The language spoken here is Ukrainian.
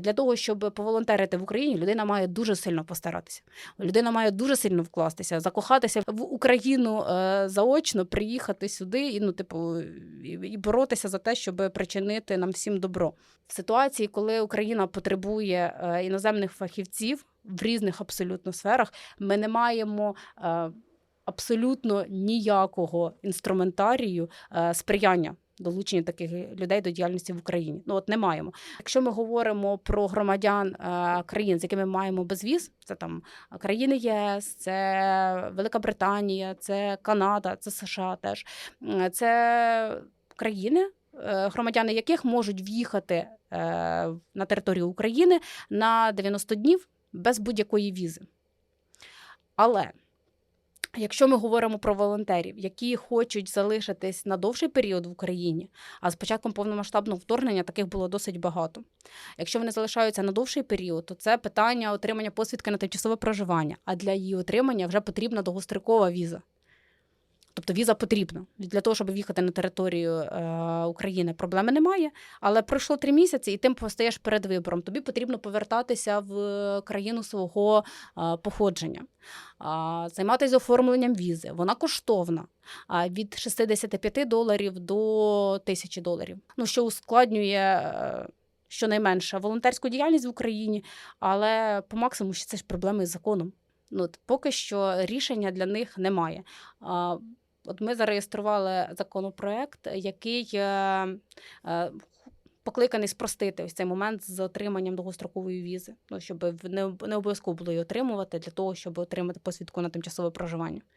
Для того, щоб поволонтерити в Україні, людина має дуже сильно постаратися. Людина має дуже сильно вкластися, закохатися в Україну е, заочно, приїхати сюди і ну, типу, і, боротися за те, щоб причинити нам всім добро. В ситуації, коли Україна потребує е, іноземних фахівців в різних абсолютно сферах, ми не маємо. Е, Абсолютно ніякого інструментарію сприяння долучення таких людей до діяльності в Україні. Ну от не маємо. Якщо ми говоримо про громадян е, країн, з якими маємо безвіз, це там країни єС, це Велика Британія, це Канада, це США теж. Це країни, е, громадяни яких можуть в'їхати е, на територію України на 90 днів без будь-якої візи. Але Якщо ми говоримо про волонтерів, які хочуть залишитись на довший період в Україні, а з початком повномасштабного вторгнення таких було досить багато. Якщо вони залишаються на довший період, то це питання отримання посвідки на тимчасове проживання. А для її отримання вже потрібна довгострокова віза. Тобто віза потрібна для того, щоб в'їхати на територію е, України. Проблеми немає. Але пройшло три місяці, і ти постаєш перед вибором. Тобі потрібно повертатися в країну свого е, походження, а, займатися оформленням візи. Вона коштовна а, від 65 доларів до 1000 доларів. Ну, що ускладнює. е, Щонайменше волонтерську діяльність в Україні, але по максимуму ще це ж проблеми з законом. Ну, от поки що рішення для них немає. А, От ми зареєстрували законопроект, який е, е, покликаний спростити ось цей момент з отриманням довгострокової візи. Ну, щоб не обов'язково було її отримувати для того, щоб отримати посвідку на тимчасове проживання.